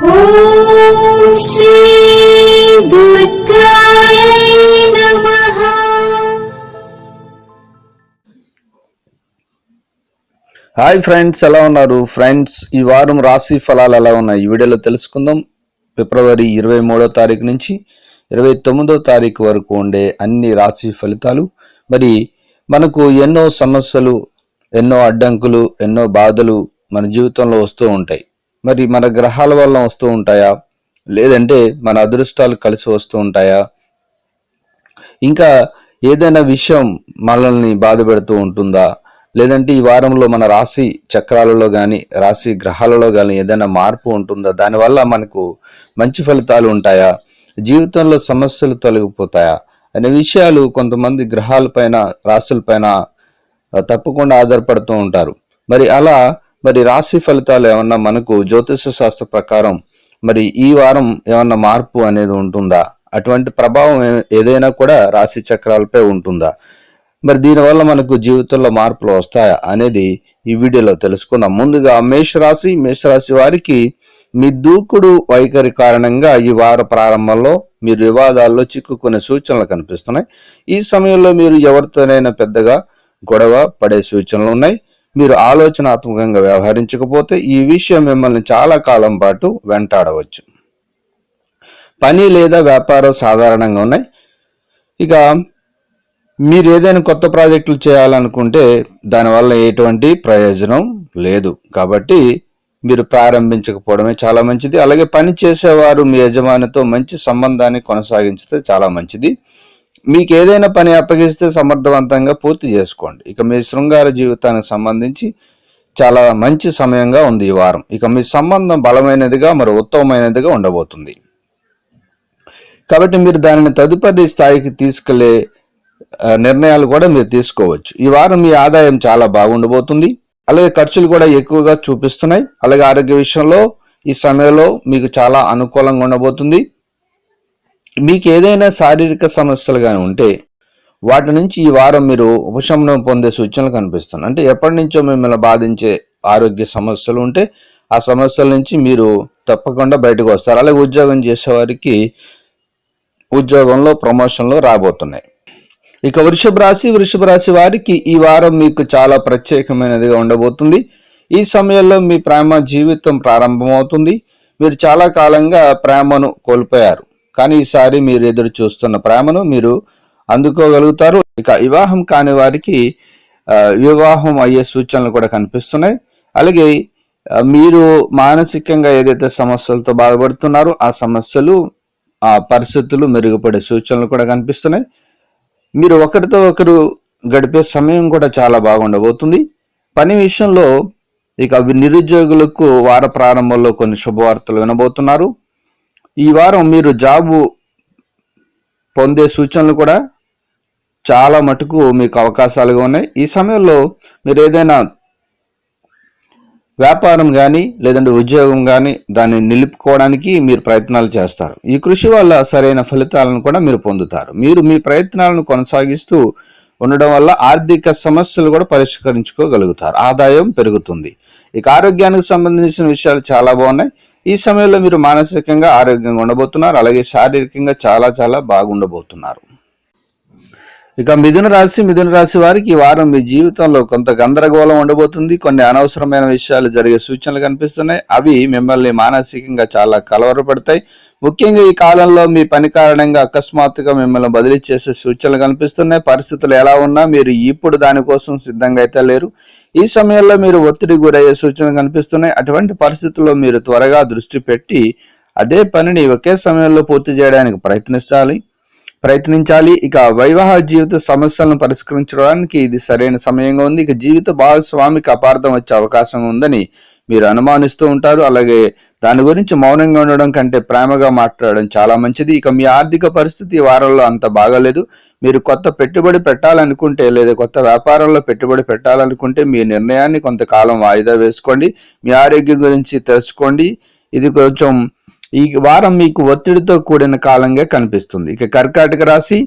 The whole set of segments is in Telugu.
హాయ్ ఫ్రెండ్స్ ఎలా ఉన్నారు? ఫ్రెండ్స్ ఈ వారం రాశి ఫలాలు ఎలా ఉన్నాయి? ఈ వీడియోలో తెలుసుకుందాం. ఫిబ్రవరి ఇరవై మూడో తారీఖు నుంచి ఇరవై తొమ్మిదో తారీఖు వరకు ఉండే అన్ని రాశి ఫలితాలు. మరి మనకు ఎన్నో సమస్యలు ఎన్నో అడ్డంకులు ఎన్నో బాధలు మన జీవితంలో వస్తూ ఉంటాయి. మరి మన గ్రహాల వల్ల వస్తూ ఉంటాయా? లేదంటే మన అదృష్టాలు కలిసి వస్తూ ఉంటాయా? ఇంకా ఏదైనా విషయం మనల్ని బాధ పెడుతూ ఉంటుందా? లేదంటే ఈ వారంలో మన రాశి చక్రాలలో కానీ రాశి గ్రహాలలో కానీ ఏదైనా మార్పు ఉంటుందా? దానివల్ల మనకు మంచి ఫలితాలు ఉంటాయా? జీవితంలో సమస్యలు తొలగిపోతాయా? అనే విషయాలు కొంతమంది గ్రహాలపైన రాశులపైన తప్పకుండా ఆధారపడుతూ ఉంటారు. మరి అలా మరి రాశి ఫలితాలు ఏమన్నా మనకు జ్యోతిష శాస్త్ర ప్రకారం మరి ఈ వారం ఏమన్నా మార్పు అనేది ఉంటుందా? అటువంటి ప్రభావం ఏదైనా కూడా రాశి చక్రాలపై ఉంటుందా? మరి దీనివల్ల మనకు జీవితంలో మార్పులు వస్తాయా అనేది ఈ వీడియోలో తెలుసుకుందాం. ముందుగా మేషరాశి మేషరాశి వారికి మీ దూకుడు వైఖరి కారణంగా ఈ వార ప్రారంభంలో మీరు వివాదాల్లో చిక్కుకునే సూచనలు కనిపిస్తున్నాయి. ఈ సమయంలో మీరు ఎవరితోనైనా పెద్దగా గొడవ పడే సూచనలు ఉన్నాయి. మీరు ఆలోచనాత్మకంగా వ్యవహరించకపోతే ఈ విషయం మిమ్మల్ని చాలా కాలం పాటు వెంటాడవచ్చు. పని లేదా వ్యాపారం సాధారణంగా ఉన్నాయి. ఇక మీరు ఏదైనా కొత్త ప్రాజెక్టులు చేయాలనుకుంటే దానివల్ల ఎటువంటి ప్రయోజనం లేదు. కాబట్టి మీరు ప్రారంభించకపోవడమే చాలా మంచిది. అలాగే పని చేసేవారు మీ యజమానితో మంచి సంబంధాన్ని కొనసాగించితే చాలా మంచిది. మీకు ఏదైనా పని అప్పగిస్తే సమర్థవంతంగా పూర్తి చేసుకోండి. ఇక మీ శృంగార జీవితానికి సంబంధించి చాలా మంచి సమయంగా ఉంది ఈ వారం. ఇక మీ సంబంధం బలమైనదిగా మరి ఉత్తమమైనదిగా ఉండబోతుంది. కాబట్టి మీరు దానిని తదుపరి స్థాయికి తీసుకెళ్ళే నిర్ణయాలు కూడా మీరు తీసుకోవచ్చు. ఈ వారం మీ ఆదాయం చాలా బాగుండబోతుంది. అలాగే ఖర్చులు కూడా ఎక్కువగా చూపిస్తున్నాయి. అలాగే ఆరోగ్య విషయంలో ఈ సమయంలో మీకు చాలా అనుకూలంగా ఉండబోతుంది. మీకు ఏదైనా శారీరక సమస్యలు కానీ ఉంటే వాటి నుంచి ఈ వారం మీరు ఉపశమనం పొందే సూచనలు కనిపిస్తున్నాయి. అంటే ఎప్పటి నుంచో మిమ్మల్ని బాధించే ఆరోగ్య సమస్యలు ఉంటే ఆ సమస్యల నుంచి మీరు తప్పకుండా బయటకు వస్తారు. అలాగే ఉద్యోగం చేసేవారికి ఉద్యోగంలో ప్రమోషన్లు రాబోతున్నాయి. ఇక వృషభ రాశి వృషభ రాశి వారికి ఈ వారం మీకు చాలా ప్రత్యేకమైనదిగా ఉండబోతుంది. ఈ సమయంలో మీ ప్రేమ జీవితం ప్రారంభమవుతుంది. మీరు చాలా కాలంగా ప్రేమను కోల్పోయారు. కానీ ఈసారి మీరు ఎదురు చూస్తున్న ప్రేమను మీరు అందుకోగలుగుతారు. ఇక వివాహం కాని వారికి వివాహం అయ్యే సూచనలు కూడా కనిపిస్తున్నాయి. అలాగే మీరు మానసికంగా ఏదైతే సమస్యలతో బాధపడుతున్నారో ఆ సమస్యలు ఆ పరిస్థితులు మెరుగుపడే సూచనలు కూడా కనిపిస్తున్నాయి. మీరు ఒకరితో ఒకరు గడిపే సమయం కూడా చాలా బాగుండబోతుంది. పని విషయంలో ఇక నిరుద్యోగులకు వార ప్రారంభంలో కొన్ని శుభవార్తలు వినబోతున్నారు. ఈ వారం మీరు జాబు పొందే సూచనలు కూడా చాలా మటుకు మీకు అవకాశాలుగా ఉన్నాయి. ఈ సమయంలో మీరు ఏదైనా వ్యాపారం కానీ లేదంటే ఉద్యోగం కానీ దాన్ని నిలుపుకోవడానికి మీరు ప్రయత్నాలు చేస్తారు. ఈ కృషి వల్ల సరైన ఫలితాలను కూడా మీరు పొందుతారు. మీరు మీ ప్రయత్నాలను కొనసాగిస్తూ ఉండడం వల్ల ఆర్థిక సమస్యలు కూడా పరిష్కరించుకోగలుగుతారు. ఆదాయం పెరుగుతుంది. ఇక ఆరోగ్యానికి సంబంధించిన విషయాలు చాలా బాగున్నాయి. ఈ సమయంలో మీరు మానసికంగా ఆరోగ్యంగా ఉండబోతున్నారు అలాగే శారీరకంగా చాలా చాలా బాగుండబోతున్నారు. ఇక మిథున రాశి మిథున రాశి వారికి ఈ వారం మీ జీవితంలో కొంత గందరగోళం ఉండబోతుంది. కొన్ని అనవసరమైన విషయాలు జరిగే సూచనలు కనిపిస్తున్నాయి. అవి మిమ్మల్ని మానసికంగా చాలా కలవరపడతాయి. ముఖ్యంగా ఈ కాలంలో మీ పని కారణంగా అకస్మాత్తుగా మిమ్మల్ని బదిలీ చేసే సూచనలు కనిపిస్తున్నాయి. పరిస్థితులు ఎలా ఉన్నా మీరు ఇప్పుడు దానికోసం సిద్ధంగా అయితే లేరు. ఈ సమయంలో మీరు ఒత్తిడి గురయ్యే సూచనలు కనిపిస్తున్నాయి. అటువంటి పరిస్థితుల్లో మీరు త్వరగా దృష్టి పెట్టి అదే పనిని ఒకే సమయంలో పూర్తి చేయడానికి ప్రయత్నించాలి. ప్రయత్నించాలి. ఇక వైవాహ జీవిత సమస్యలను పరిష్కరించడానికి ఇది సరైన సమయంగా ఉంది. ఇక జీవిత భాగస్వామికి అపార్థం వచ్చే అవకాశం ఉందని మీరు అనుమానిస్తూ ఉంటారు. అలాగే దాని గురించి మౌనంగా ఉండడం కంటే ప్రేమగా మాట్లాడడం చాలా మంచిది. ఇక మీ ఆర్థిక పరిస్థితి వారంలో అంత బాగాలేదు. మీరు కొత్త పెట్టుబడి పెట్టాలనుకుంటే లేదా కొత్త వ్యాపారంలో పెట్టుబడి పెట్టాలనుకుంటే మీ నిర్ణయాన్ని కొంతకాలం వాయిదా వేసుకోండి. మీ ఆరోగ్యం గురించి తెలుసుకోండి. ఇది కొంచెం ఈ వారం మీకు ఒత్తిడితో కూడిన కాలంగా కనిపిస్తుంది. ఇక కర్కాటక రాశి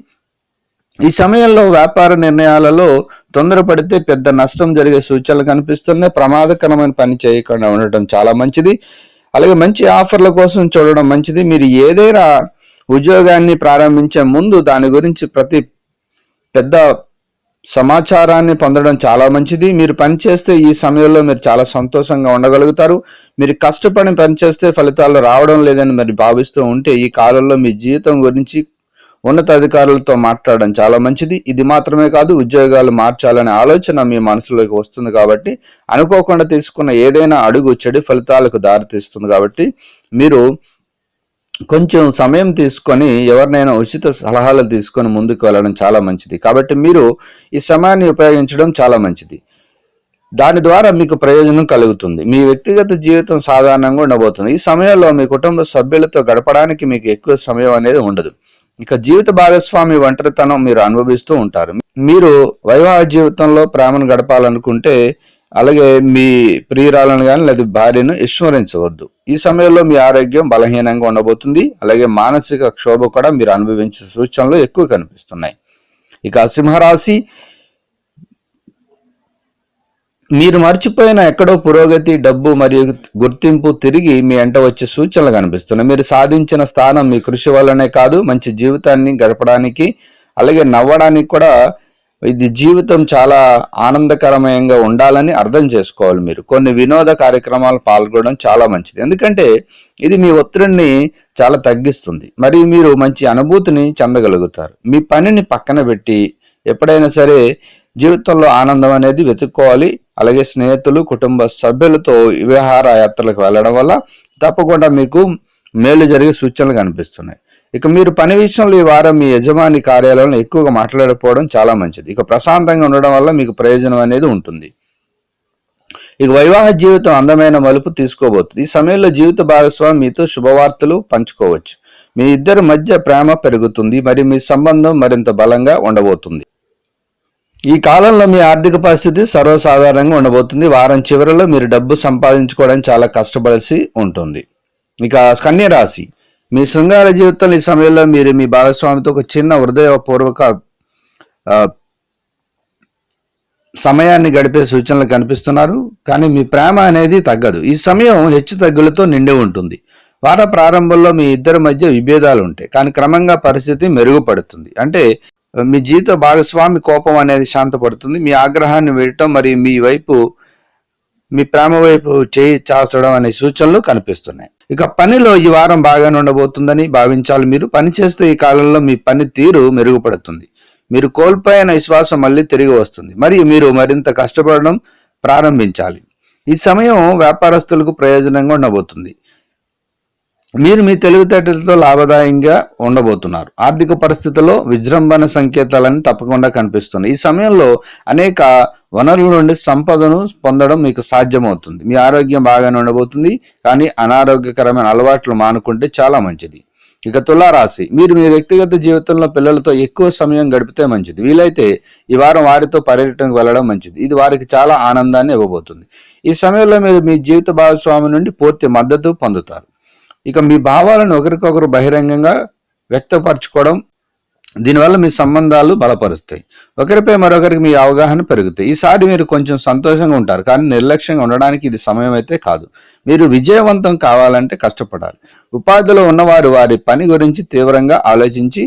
ఈ సమయంలో వ్యాపార నిర్ణయాలలో తొందరపడితే పెద్ద నష్టం జరిగే సూచనలు కనిపిస్తున్నాయి. ప్రమాదకరమైన పని చేయకుండా ఉండటం చాలా మంచిది. అలాగే మంచి ఆఫర్ల కోసం చూడడం మంచిది. మీరు ఏదైనా ఉద్యోగాన్ని ప్రారంభించే ముందు దాని గురించి ప్రతి పెద్ద సమాచారాన్ని పొందడం చాలా మంచిది. మీరు పనిచేస్తే ఈ సమయంలో మీరు చాలా సంతోషంగా ఉండగలుగుతారు. మీరు కష్టపడి పనిచేస్తే ఫలితాలు రావడం లేదని మరి భావిస్తూ ఉంటే ఈ కాలంలో మీ జీవితం గురించి ఉన్నత అధికారులతో మాట్లాడడం చాలా మంచిది. ఇది మాత్రమే కాదు ఉద్యోగాలు మార్చాలనే ఆలోచన మీ మనసులోకి వస్తుంది కాబట్టి అనుకోకుండా తీసుకున్న ఏదైనా అడుగు చెడు ఫలితాలకు దారితీస్తుంది కాబట్టి మీరు కొంచెం సమయం తీసుకొని ఎవరినైనా ఉచిత సలహాలు తీసుకొని ముందుకు వెళ్ళడం చాలా మంచిది. కాబట్టి మీరు ఈ సమయాన్ని ఉపయోగించడం చాలా మంచిది. దాని ద్వారా మీకు ప్రయోజనం కలుగుతుంది. మీ వ్యక్తిగత జీవితం సాధారణంగా ఉండబోతుంది. ఈ సమయంలో మీ కుటుంబ సభ్యులతో గడపడానికి మీకు ఎక్కువ సమయం అనేది ఉండదు. ఇక జీవిత భాగస్వామి ఒంటరితనం మీరు అనుభవిస్తూ ఉంటారు. మీరు వైవాహ జీవితంలో ప్రేమను గడపాలనుకుంటే అలాగే మీ ప్రియురాలను కానీ లేదా భార్యను విస్మరించవద్దు. ఈ సమయంలో మీ ఆరోగ్యం బలహీనంగా ఉండబోతుంది. అలాగే మానసిక క్షోభ కూడా మీరు అనుభవించే సూచనలు ఎక్కువ కనిపిస్తున్నాయి. ఇక సింహరాశి మీరు మర్చిపోయిన ఎక్కడో పురోగతి డబ్బు మరియు గుర్తింపు తిరిగి మీ ఎంట వచ్చే సూచనలు కనిపిస్తున్నాయి. మీరు సాధించిన స్థానం మీ కృషి వల్లనే కాదు మంచి జీవితాన్ని గడపడానికి అలాగే నవ్వడానికి కూడా ఇది జీవితం చాలా ఆనందకరమయంగా ఉండాలని అర్థం చేసుకోవాలి మీరు. కొన్ని వినోద కార్యక్రమాలు పాల్గొనడం చాలా మంచిది. ఎందుకంటే ఇది మీ ఒత్తిడిని చాలా తగ్గిస్తుంది. మరియు మీరు మంచి అనుభూతిని చెందగలుగుతారు. మీ పనిని పక్కన పెట్టి ఎప్పుడైనా సరే జీవితంలో ఆనందం అనేది వెతుక్కోవాలి. అలాగే స్నేహితులు కుటుంబ సభ్యులతో విహార యాత్రలకు వెళ్ళడం వల్ల తప్పకుండా మీకు మేలు జరిగే సూచనలు కనిపిస్తున్నాయి. ఇక మీరు పని విషయంలో ఈ వారం మీ యజమాని కార్యాలయంలో ఎక్కువగా మాట్లాడకపోవడం చాలా మంచిది. ఇక ప్రశాంతంగా ఉండడం వల్ల మీకు ప్రయోజనం అనేది ఉంటుంది. ఇక వైవాహ జీవితం అందమైన మలుపు తీసుకోబోతుంది. ఈ సమయంలో జీవిత భాగస్వామి మీతో శుభవార్తలు పంచుకోవచ్చు. మీ ఇద్దరి మధ్య ప్రేమ పెరుగుతుంది. మరియు మీ సంబంధం మరింత బలంగా ఉండబోతుంది. ఈ కాలంలో మీ ఆర్థిక పరిస్థితి సర్వసాధారణంగా ఉండబోతుంది. వారం చివరిలో మీరు డబ్బు సంపాదించుకోవడానికి చాలా కష్టపడాల్సి ఉంటుంది. ఇక కన్యరాశి రాశి. మీ శృంగార జీవితంలో ఈ సమయంలో మీరు మీ భాగస్వామితో ఒక చిన్న హృదయపూర్వక సమయాన్ని గడిపే సూచనలు కనిపిస్తున్నారు. కానీ మీ ప్రేమ అనేది తగ్గదు. ఈ సమయం హెచ్చు తగ్గులతో నిండి ఉంటుంది. వార ప్రారంభంలో మీ ఇద్దరి మధ్య విభేదాలు ఉంటాయి. కానీ క్రమంగా పరిస్థితి మెరుగుపడుతుంది. అంటే మీ జీవిత భాగస్వామి కోపం అనేది శాంతపడుతుంది. మీ ఆగ్రహాన్ని వేయటం మరియు మీ వైపు మీ ప్రేమ వైపు చేయి చాచడం అనే సూచనలు కనిపిస్తున్నాయి. ఇక పనిలో ఈ వారం బాగానే ఉండబోతుందని భావించాలి మీరు. పని చేస్తే ఈ కాలంలో మీ పని తీరు మెరుగుపడుతుంది. మీరు కోల్పోయిన విశ్వాసం మళ్ళీ తిరిగి వస్తుంది. మరియు మీరు మరింత కష్టపడడం ప్రారంభించాలి. ఈ సమయం వ్యాపారస్తులకు ప్రయోజనంగా ఉండబోతుంది. మీరు మీ తెలివితేటలతో లాభదాయంగా ఉండబోతున్నారు. ఆర్థిక పరిస్థితుల్లో విజృంభణ సంకేతాలని తప్పకుండా కనిపిస్తున్నాయి. ఈ సమయంలో అనేక వనరుల నుండి సంపదను పొందడం మీకు సాధ్యమవుతుంది. మీ ఆరోగ్యం బాగానే ఉండబోతుంది కానీ అనారోగ్యకరమైన అలవాట్లు మానుకుంటే చాలా మంచిది. ఇక తులారాశి మీరు మీ వ్యక్తిగత జీవితంలో పిల్లలతో ఎక్కువ సమయం గడిపితే మంచిది. వీలైతే ఈ వారం వారితో పర్యటనకు వెళ్ళడం మంచిది. ఇది వారికి చాలా ఆనందాన్ని ఇవ్వబోతుంది. ఈ సమయంలో మీరు మీ జీవిత భాగస్వామి నుండి పూర్తి మద్దతు పొందుతారు. ఇక మీ భావాలను ఒకరికొకరు బహిరంగంగా వ్యక్తపరచుకోవడం దీనివల్ల మీ సంబంధాలు బలపరుస్తాయి. ఒకరిపై మరొకరికి మీ అవగాహన పెరుగుతాయి. ఈసారి మీరు కొంచెం సంతోషంగా ఉంటారు కానీ నిర్లక్ష్యంగా ఉండడానికి ఇది సమయం అయితే కాదు. మీరు విజయవంతం కావాలంటే కష్టపడాలి. ఉపాధిలో ఉన్నవారు వారి పని గురించి తీవ్రంగా ఆలోచించి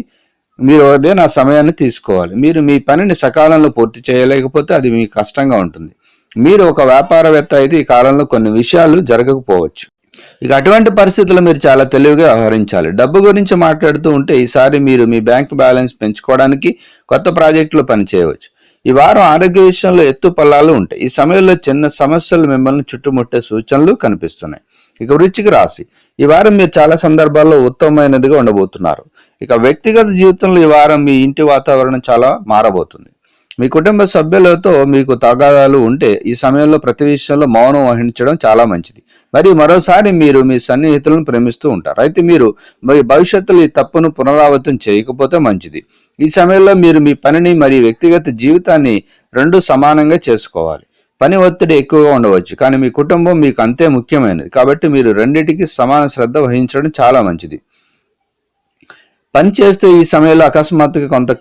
మీరు అదే నా సమయాన్ని తీసుకోవాలి. మీరు మీ పనిని సకాలంలో పూర్తి చేయలేకపోతే అది మీకు కష్టంగా ఉంటుంది. మీరు ఒక వ్యాపారవేత్త అయితే ఈ కాలంలో కొన్ని విషయాలు జరగకపోవచ్చు. ఇక అటువంటి పరిస్థితుల్లో మీరు చాలా తెలివిగా వ్యవహరించాలి. డబ్బు గురించి మాట్లాడుతూ ఉంటే ఈసారి మీరు మీ బ్యాంక్ బ్యాలెన్స్ పెంచుకోవడానికి కొత్త ప్రాజెక్టులో పనిచేయవచ్చు. ఈ వారం ఆరోగ్య విషయంలో ఎత్తు పల్లాలు ఉంటాయి. ఈ సమయంలో చిన్న సమస్యలు మిమ్మల్ని చుట్టుముట్టే సూచనలు కనిపిస్తున్నాయి. ఇక వృచ్చిక రాశి. ఈ వారం మీరు చాలా సందర్భాల్లో ఉత్తమమైనదిగా ఉండబోతున్నారు. ఇక వ్యక్తిగత జీవితంలో ఈ వారం మీ ఇంటి వాతావరణం చాలా మారబోతుంది. మీ కుటుంబ సభ్యులతో మీకు తగాదాలు ఉంటే ఈ సమయంలో ప్రతి విషయంలో మౌనం వహించడం చాలా మంచిది. మరియు మరోసారి మీరు మీ సన్నిహితులను ప్రేమిస్తూ ఉంటారు. అయితే మీరు మీ భవిష్యత్తులో ఈ తప్పును పునరావృతం చేయకపోతే మంచిది. ఈ సమయంలో మీరు మీ పనిని మరియు వ్యక్తిగత జీవితాన్ని రెండు సమానంగా చేసుకోవాలి. పని ఒత్తిడి ఎక్కువగా ఉండవచ్చు. కానీ మీ కుటుంబం మీకు అంతే ముఖ్యమైనది. కాబట్టి మీరు రెండింటికి సమాన శ్రద్ధ వహించడం చాలా మంచిది. పని చేస్తే ఈ సమయంలో అకస్మాత్తుగా కొంత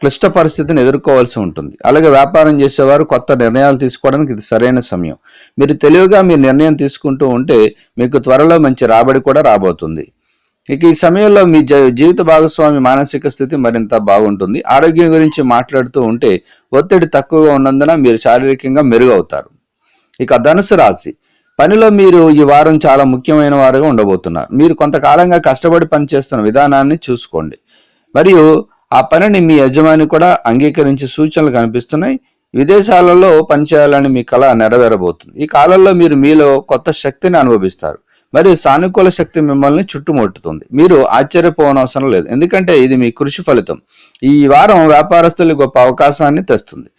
క్లిష్ట పరిస్థితిని ఎదుర్కోవాల్సి ఉంటుంది. అలాగే వ్యాపారం చేసేవారు కొత్త నిర్ణయాలు తీసుకోవడానికి ఇది సరైన సమయం. మీరు తెలివిగా మీ నిర్ణయం తీసుకుంటూ ఉంటే మీకు త్వరలో మంచి రాబడి కూడా రాబోతుంది. ఇక ఈ సమయంలో మీ జీవిత భాగస్వామి మానసిక స్థితి మరింత బాగుంటుంది. ఆరోగ్యం గురించి మాట్లాడుతూ ఉంటే ఒత్తిడి తక్కువగా ఉన్నందున మీరు శారీరకంగా మెరుగవుతారు. ఇక ధనుసు రాశి. పనిలో మీరు ఈ వారం చాలా ముఖ్యమైన వారుగా ఉండబోతున్నారు. మీరు కొంతకాలంగా కష్టపడి పనిచేస్తున్న విధానాన్ని చూసుకోండి. మరియు ఆ పనిని మీ యజమాని కూడా అంగీకరించే సూచనలు కనిపిస్తున్నాయి. విదేశాలలో పనిచేయాలని మీ కళ నెరవేరబోతుంది. ఈ కాలంలో మీరు మీలో కొత్త శక్తిని అనుభవిస్తారు. మరియు సానుకూల శక్తి మిమ్మల్ని చుట్టుముట్టుతుంది. మీరు ఆశ్చర్యపోవనవసరం లేదు. ఎందుకంటే ఇది మీ కృషి ఫలితం. ఈ వారం వ్యాపారస్తులకు గొప్ప అవకాశాన్ని తెస్తుంది.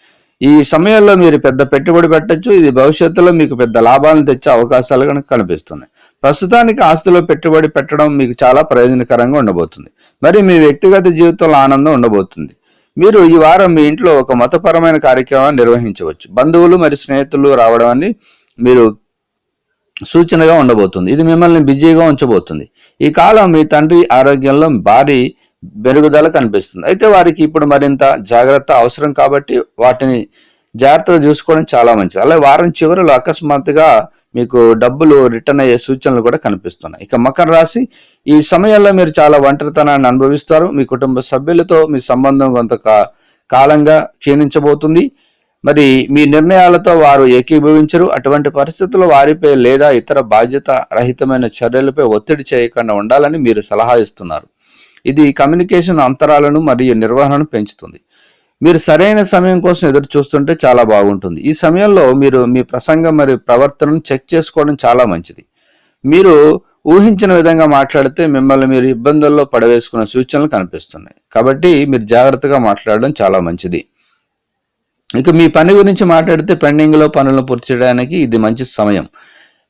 ఈ సమయంలో మీరు పెద్ద పెట్టుబడి పెట్టచ్చు. ఇది భవిష్యత్తులో మీకు పెద్ద లాభాలను తెచ్చే అవకాశాలు కనుక కనిపిస్తున్నాయి. ప్రస్తుతానికి ఆస్తిలో పెట్టుబడి పెట్టడం మీకు చాలా ప్రయోజనకరంగా ఉండబోతుంది. మరి మీ వ్యక్తిగత జీవితంలో ఆనందం ఉండబోతుంది. మీరు ఈ వారం మీ ఇంట్లో ఒక మతపరమైన కార్యక్రమాన్ని నిర్వహించవచ్చు. బంధువులు మరియు స్నేహితులు రావడాన్ని మీరు సూచనగా ఉండబోతుంది. ఇది మిమ్మల్ని బిజీగా ఉంచబోతుంది. ఈ కాలం మీ తండ్రి ఆరోగ్యంలో భారీ మెరుగుదల కనిపిస్తుంది. అయితే వారికి ఇప్పుడు మరింత జాగ్రత్త అవసరం కాబట్టి వాటిని జాగ్రత్తగా చూసుకోవడం చాలా మంచిది. అలాగే వారం చివరిలో అకస్మాత్తుగా మీకు డబ్బులు రిటర్న్ అయ్యే సూచనలు కూడా కనిపిస్తున్నాయి. ఇక మకర రాశి ఈ సమయంలో మీరు చాలా ఒంటరితనాన్ని అనుభవిస్తారు. మీ కుటుంబ సభ్యులతో మీ సంబంధం కొంత కాలంగా క్షీణించబోతుంది. మరి మీ నిర్ణయాలతో వారు ఏకీభవించరు. అటువంటి పరిస్థితుల్లో వారిపై లేదా ఇతర బాధ్యత రహితమైన చర్యలపై ఒత్తిడి చేయకుండా ఉండాలని మీరు సలహా ఇస్తున్నారు. ఇది కమ్యూనికేషన్ అంతరాలను మరియు నిర్వహణను పెంచుతుంది. మీరు సరైన సమయం కోసం ఎదురు చూస్తుంటే చాలా బాగుంటుంది. ఈ సమయంలో మీరు మీ ప్రసంగం మరియు ప్రవర్తనను చెక్ చేసుకోవడం చాలా మంచిది. మీరు ఊహించిన విధంగా మాట్లాడితే మిమ్మల్ని మీరు ఇబ్బందుల్లో పడవేసుకున్న సూచనలు కనిపిస్తున్నాయి. కాబట్టి మీరు జాగ్రత్తగా మాట్లాడడం చాలా మంచిది. ఇక మీ పని గురించి మాట్లాడితే పెండింగ్లో పనులను పూర్తి చేయడానికి ఇది మంచి సమయం.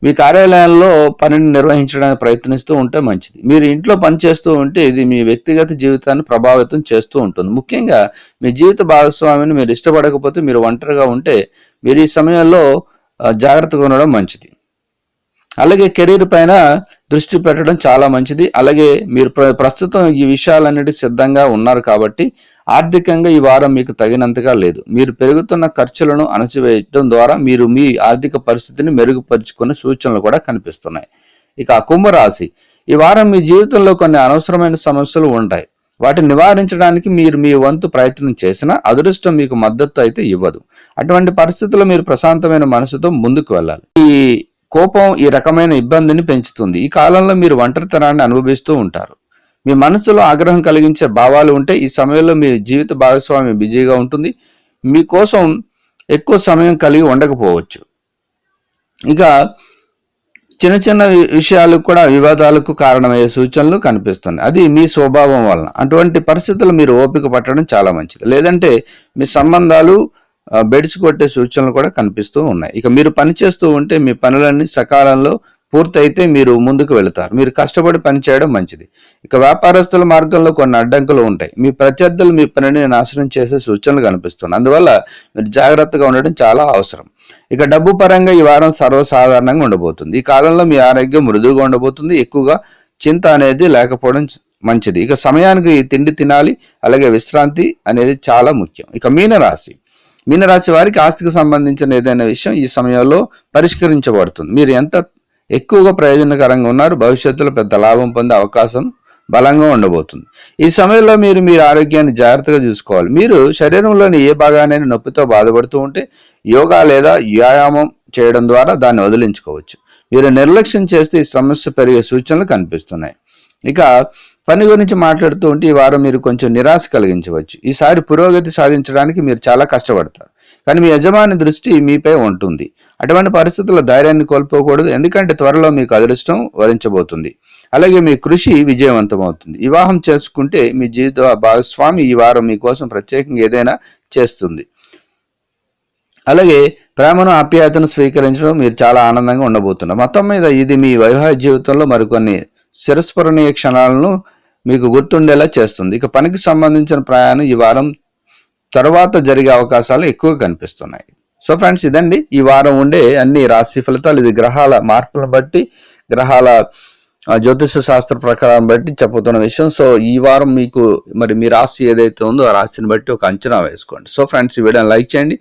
మీ కార్యాలయాల్లో పనిని నిర్వహించడానికి ప్రయత్నిస్తూ ఉంటే మంచిది. మీరు ఇంట్లో పని చేస్తూ ఉంటే ఇది మీ వ్యక్తిగత జీవితాన్ని ప్రభావితం చేస్తూ ఉంటుంది. ముఖ్యంగా మీ జీవిత భాగస్వామిని మీరు ఇష్టపడకపోతే మీరు ఒంటరిగా ఉంటే మీరు ఈ సమయంలో జాగ్రత్తగా ఉండడం మంచిది. అలాగే కెరీర్ పైన దృష్టి పెట్టడం చాలా మంచిది. అలాగే మీరు ప్ర- ప్రస్తుతం ఈ విషయాలన్నిటి సిద్ధంగా ఉన్నారు కాబట్టి ఆర్థికంగా ఈ వారం మీకు తగినంతగా లేదు. మీరు పెరుగుతున్న ఖర్చులను అణచివేయడం ద్వారా మీరు మీ ఆర్థిక పరిస్థితిని మెరుగుపరుచుకునే సూచనలు కూడా కనిపిస్తున్నాయి. ఇక కుంభరాశి ఈ వారం మీ జీవితంలో కొన్ని అనవసరమైన సమస్యలు ఉంటాయి. వాటిని నివారించడానికి మీరు మీ వంతు ప్రయత్నం చేసినా అదృష్టం మీకు మద్దతు అయితే ఇవ్వదు. అటువంటి పరిస్థితుల్లో మీరు ప్రశాంతమైన మనసుతో ముందుకు వెళ్ళాలి. ఈ కోపం ఈ రకమైన ఇబ్బందిని పెంచుతుంది. ఈ కాలంలో మీరు ఒంటరితనాన్ని అనుభవిస్తూ ఉంటారు. మీ మనసులో ఆగ్రహం కలిగించే భావాలు ఉంటే ఈ సమయంలో మీ జీవిత భాగస్వామి బిజీగా ఉంటుంది. మీకోసం ఎక్కువ సమయం కలిగి ఉండకపోవచ్చు. ఇక చిన్న చిన్న విషయాలకు విషయాలు కూడా వివాదాలకు కారణమయ్యే సూచనలు కనిపిస్తున్నాయి. అది మీ స్వభావం వలన. అటువంటి పరిస్థితులు మీరు ఓపిక పట్టడం చాలా మంచిది. లేదంటే మీ సంబంధాలు ఆ, బెడిసి కొట్టే సూచనలు కూడా కనిపిస్తూ ఉన్నాయి. ఇక మీరు పని చేస్తూ ఉంటే మీ పనులన్నీ సకాలంలో పూర్తయితే మీరు ముందుకు వెళతారు. మీరు కష్టపడి పనిచేయడం మంచిది. ఇక వ్యాపారస్తుల మార్గంలో కొన్ని అడ్డంకులు ఉంటాయి. మీ ప్రత్యర్థులు మీ పనిని నాశనం చేసే సూచనలు కనిపిస్తున్నాయి. అందువల్ల మీరు జాగ్రత్తగా ఉండడం చాలా అవసరం. ఇక డబ్బు పరంగా ఈ వారం సర్వసాధారణంగా ఉండబోతుంది. ఈ కాలంలో మీ ఆరోగ్యం మృదువుగా ఉండబోతుంది. ఎక్కువగా చింత అనేది లేకపోవడం మంచిది. ఇక సమయానికి తిండి తినాలి. అలాగే విశ్రాంతి అనేది చాలా ముఖ్యం. ఇక మీనరాశి. మీనరాశి వారికి ఆస్తికి సంబంధించిన ఏదైనా విషయం ఈ సమయంలో పరిష్కరించబడుతుంది. మీరు ఎంత ఎక్కువగా ప్రయోజనకరంగా ఉన్నారు. భవిష్యత్తులో పెద్ద లాభం పొందే అవకాశం బలంగా ఉండబోతుంది. ఈ సమయంలో మీరు మీ ఆరోగ్యాన్ని జాగ్రత్తగా చూసుకోవాలి. మీరు శరీరంలోని ఏ భాగానైనా నొప్పితో బాధపడుతూ ఉంటే యోగా లేదా వ్యాయామం చేయడం ద్వారా దాన్ని వదిలించుకోవచ్చు. మీరు నిర్లక్ష్యం చేస్తే ఈ సమస్య పెరిగే సూచనలు కనిపిస్తున్నాయి. ఇక పని గురించి మాట్లాడుతూ ఉంటే ఈ వారం మీరు కొంచెం నిరాశ కలిగించవచ్చు. ఈసారి పురోగతి సాధించడానికి మీరు చాలా కష్టపడతారు. కానీ మీ యజమాని దృష్టి మీపై ఉంటుంది. అటువంటి పరిస్థితుల్లో ధైర్యాన్ని కోల్పోకూడదు. ఎందుకంటే త్వరలో మీకు అదృష్టం వరించబోతుంది. అలాగే మీ కృషి విజయవంతమవుతుంది. వివాహం చేసుకుంటే మీ జీవిత భాగస్వామి ఈ వారం మీకోసం ప్రత్యేకంగా ఏదైనా చేస్తుంది. అలాగే ప్రేమను ఆప్యాయతను స్వీకరించడం మీరు చాలా ఆనందంగా ఉండబోతున్నారు. మొత్తం మీద ఇది మీ వైవాహిక జీవితంలో మరికొన్ని శిరస్మరణీయ క్షణాలను మీకు గుర్తుండేలా చేస్తుంది. ఇక పనికి సంబంధించిన ప్రయాణం ఈ వారం తర్వాత జరిగే అవకాశాలు ఎక్కువ కనిపిస్తున్నాయి. సో ఫ్రెండ్స్ ఇదండి. ఈ వారం ఉండే అన్ని రాశి ఫలితాలు ఇది గ్రహాల మార్పులను బట్టి గ్రహాల జ్యోతిష శాస్త్ర ప్రకారం బట్టి చెప్పుతున్న విషయం. సో ఈ వారం మీకు మరి మీ రాశి ఏదైతే ఉందో ఆ రాశిని బట్టి ఒక అంచనా వేసుకోండి. సో ఫ్రెండ్స్ ఈ వీడియోని లైక్ చేయండి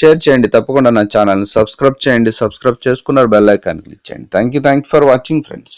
షేర్ చేయండి. తప్పకుండా నా ఛానల్ని సబ్స్క్రైబ్ చేయండి. సబ్స్క్రైబ్ చేసుకున్నారు బెల్ ఐకాన్ క్లిక్ చేయండి. Thank you thank you for watching friends.